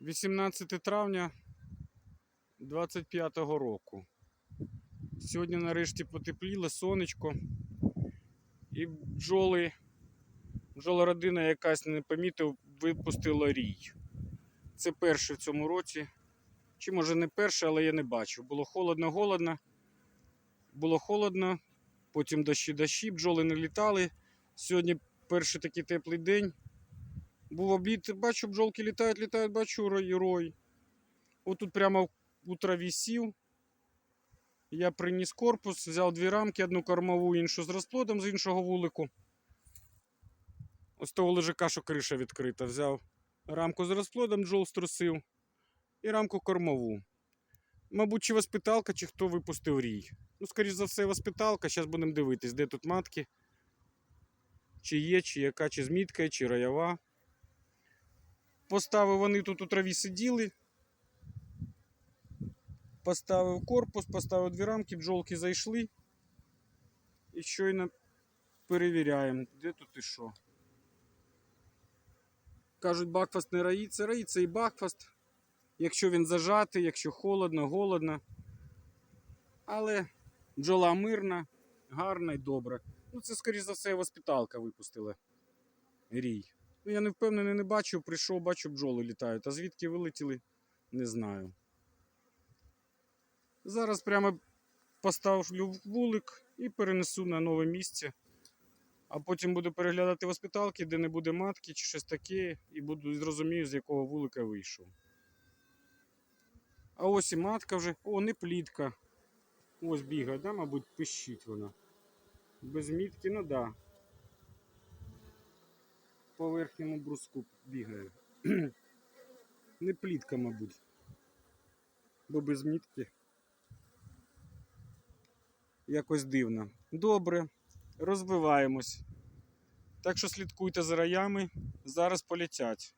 18 травня 25-го року. Сьогодні нарешті потепліло сонечко. І бджоли, бджолородина якась не помітив, випустила рій. Це перше в цьому році. Чи може не перше, але я не бачив. Було холодно-голодно. Було холодно, потім дощі дощі, бджоли не літали. Сьогодні перший такий теплий день. Був обід, бачу, бджолки літають, літають, бачу рой. рой. Отут прямо у траві сів. Я приніс корпус, взяв дві рамки, одну кормову, іншу з розплодом з іншого вулику. Ось того лежака, що криша відкрита. Взяв рамку з розплодом, бджол струсив, і рамку кормову. Мабуть, чи воспиталка, чи хто випустив рій. Ну, скоріш за все, воспиталка. Зараз будемо дивитись, де тут матки. Чи є, чи яка, чи з міткою, чи роява. Поставив вони тут у траві сиділи. Поставив корпус, поставив дві рамки, бджолки зайшли. І щойно перевіряємо, де тут і що. Кажуть, бакфаст не раїться, раїться і бакфаст. Якщо він зажатий, якщо холодно, голодно. Але бджола мирна, гарна і добра. Ну, це, скоріш за все, воспиталка випустила рій. Я не впевнений, не бачив, прийшов, бачу, бджоли літають. А звідки вилетіли, не знаю. Зараз прямо поставлю вулик і перенесу на нове місце. А потім буду переглядати воспиталки, де не буде матки чи щось таке, і буду зрозумію, з якого вулика вийшов. А ось і матка вже. О, не плітка. Ось бігає, да, мабуть, пищить вона. Без мітки, ну да. По верхньому бруску бігає. Не плітка, мабуть. Бо без мітки. Якось дивно. Добре, розвиваємось. Так що слідкуйте за раями. Зараз полетять.